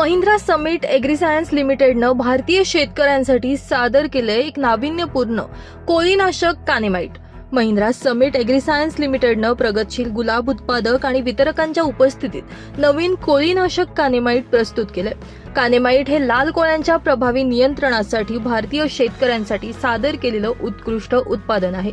Mahindra summit ॲग्रिसायन्स लिमिटेडनं भारतीय शेतकऱ्यांसाठी सादर केलंय एक नाविन्यपूर्ण कोळीनाशक कानेमाईट महिंद्रा समिट ॲग्रिसायन्स लिमिटेडनं प्रगतशील गुलाब उत्पादक आणि वितरकांच्या उपस्थितीत नवीन कोळीनाशक कानेमाईट प्रस्तुत केलंय. कानेमाइट हे लाल कोळ्यांच्या प्रभावी नियंत्रणासाठी भारतीय शेतकऱ्यांसाठी सादर केलेलं उत्कृष्ट उत्पादन आहे.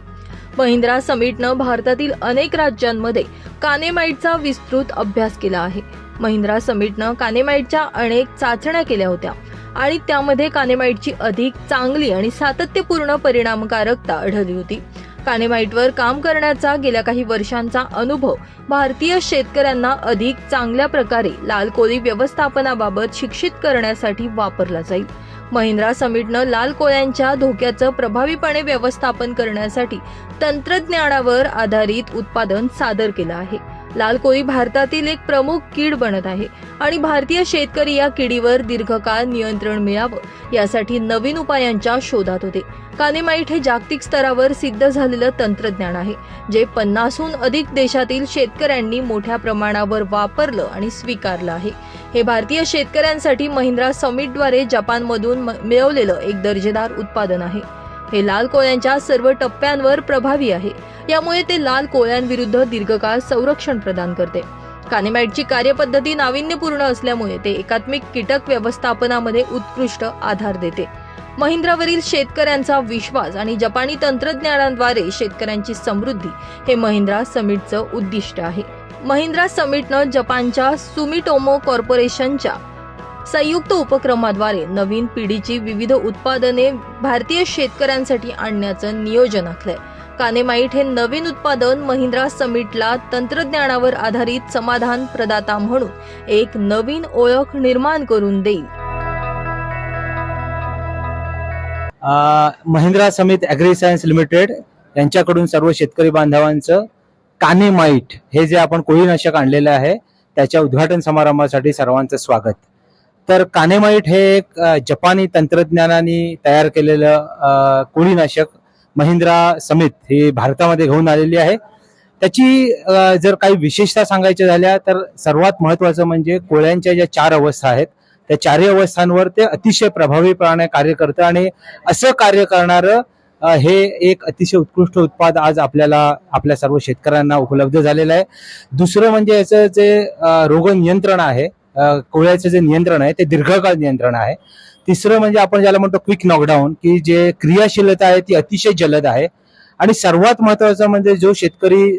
महिंद्रा समिटनं भारतातील अनेक राज्यांमध्ये कानेमाईटचा विस्तृत अभ्यास केला आहे. महिंद्रा समिटनं कानेमाईटच्या अनेक चाचण्या केल्या होत्या आणि त्यामध्ये कानेमाईटची अधिक चांगली आणि सातत्यपूर्ण परिणामकारकता आढळली होती. कानेमाइटवर काम करण्याचा गेल्या काही वर्षांचा अनुभव. भारतीय शेतकऱ्यांना अधिक चांगल्या प्रकारे लाल कोळी व्यवस्थापनाबाबत शिक्षित करण्यासाठी वापरला जाईल. महिंद्रा समिटनं लाल कोळ्यांच्या धोक्याचं प्रभावीपणे व्यवस्थापन करण्यासाठी तंत्रज्ञानावर आधारित उत्पादन सादर केलं आहे. लाल कोळी भारतातील एक प्रमुख कीड बनत आहे आणि भारतीय शेतकरी या किडीवर दीर्घकाळ नियंत्रण मिळावं यासाठी नवीन उपायांच्या शोधात होते. कानेमाईट हे जागतिक स्तरावर सिद्ध झालेलं तंत्रज्ञान आहे जे पन्नासहून अधिक देशातील शेतकऱ्यांनी मोठ्या प्रमाणावर वापरलं आणि स्वीकारलं आहे. हे भारतीय शेतकऱ्यांसाठी महिंद्रा समिटद्वारे जपानमधून म- मिळवलेलं एक दर्जेदार उत्पादन आहे. हे लाल कोळ्यांच्या सर्व टप्प्यांवर प्रभावी आहे. यामुळे ते लाल कोळ्यांविरुद्ध दीर्घकाळ संरक्षण प्रदान करते. कानेमॅटची कार्यपद्धती नाविन्यपूर्ण असल्यामुळे ते एकात्मिक कीटक व्यवस्थापनामध्ये उत्कृष्ट आधार देते. महिंद्रावरील शेतकऱ्यांचा विश्वास आणि जपानी तंत्रज्ञानाद्वारे शेतकऱ्यांची समृद्धी हे महिंद्रा समिटचं उद्दिष्ट आहे. महिंद्रा समिटनं जपानच्या सुमिटोमो कॉर्पोरेशनच्या संयुक्त उपक्रमाद्वारे नवीन पिढीची विविध उत्पादने भारतीय शेतकऱ्यांसाठी आणण्याचं नियोजन आखलंय. कानेमाईट हे नवीन उत्पादन महिंद्रा समिटला तंत्रज्ञानावर आधारित समाधान प्रदाता म्हणून एक नवीन ओळख निर्माण करून देईल. Mahindra Samit agri science limited यांच्याकडून सर्व शेतकरी बांधवांचं कानेमाईट हे जे आपण कोळीनाशक आणलेलं आहे त्याच्या उद्घाटन समारंभासाठी सर्वांचं स्वागत. तर कानेमाईट हे एक जपानी तंत्रज्ञानाने तयार केलेलं कोळीनाशक महिंद्रा समित ही भारतामध्ये घेऊन आलेली आहे. त्याची जर काही विशेषता सांगायच्या झाल्या तर सर्वात महत्वाचं म्हणजे कोळ्यांच्या ज्या चार अवस्था आहेत त्या चारही अवस्थांवर ते अतिशय प्रभावीपणे कार्य करतं आणि असं कार्य करणारं हे एक अतिशय उत्कृष्ट उत्पाद आज आपल्याला आपल्या सर्व शेतकऱ्यांना उपलब्ध झालेलं आहे. दुसरं म्हणजे याचं जे रोग नियंत्रण आहे कोळ्याचं जे नियंत्रण आहे ते दीर्घकाळ नियंत्रण आहे. तिसरं म्हणजे आपण ज्याला म्हणतो क्विक नॉकडाऊन की जे क्रियाशीलता आहे ती अतिशय जलद आहे. आणि सर्वात महत्वाचं म्हणजे जो शेतकरी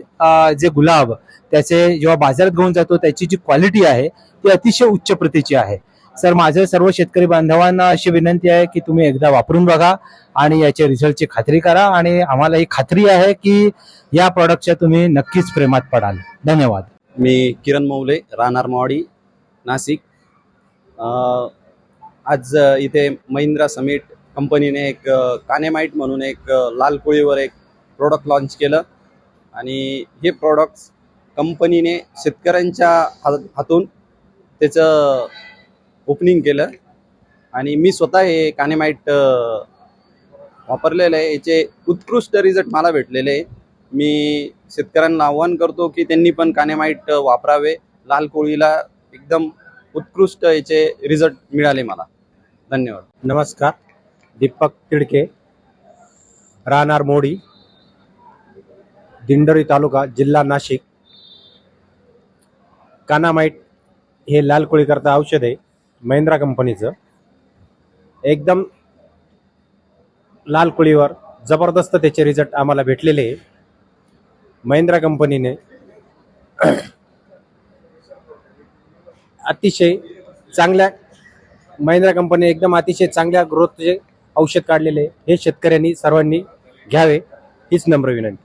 जे गुलाब त्याचे जेव्हा बाजारात घेऊन जातो त्याची जी क्वालिटी आहे ती अतिशय उच्च प्रतीची आहे. सर माझं सर्व शेतकरी बांधवांना अशी विनंती आहे की तुम्ही एकदा वापरून बघा आणि याच्या रिझल्टची खात्री करा. आणि आम्हाला ही खात्री आहे की या प्रॉडक्टच्या तुम्ही नक्कीच प्रेमात पडाल. धन्यवाद. मी किरण मौले राहणार मावाडी. नाशिक. आज इथे महिंद्रा समिट कंपनीने एक कानेमाईट म्हणून एक लाल कोळीवर एक प्रोडक्ट लॉन्च केलं. आणि हे प्रॉडक्ट्स कंपनीने शेतकऱ्यांच्या हात हातून त्याचं ओपनिंग केलं. आणि मी स्वतः हे कानेमाईट वापरलेलं आहे. याचे उत्कृष्ट रिझल्ट मला भेटलेले आहे. मी शेतकऱ्यांना आव्हान करतो की त्यांनी पण कानेमाईट वापरावे. लाल कोळीला एकदम उत्कृष्ट याचे रिझल्ट मिळाले मला. धन्यवाद. नमस्कार दीपक तिडके राहणार मोडी दिंडोरी तालुका जिल्हा नाशिक. कानामाईट हे लाल कोळीकरता औषध आहे महिंद्रा कंपनीचं. एकदम लाल कोळीवर जबरदस्त त्याचे रिझल्ट आम्हाला भेटलेले आहे. महिंद्रा कंपनीने अतिशय चांगल्या महिंद्रा कंपनी एकदम अतिशय चांगल्या ग्रोथचे औषध काढलेले हे शेतकऱ्यांनी सर्वांनी घ्यावे हीच नम्र विनंती.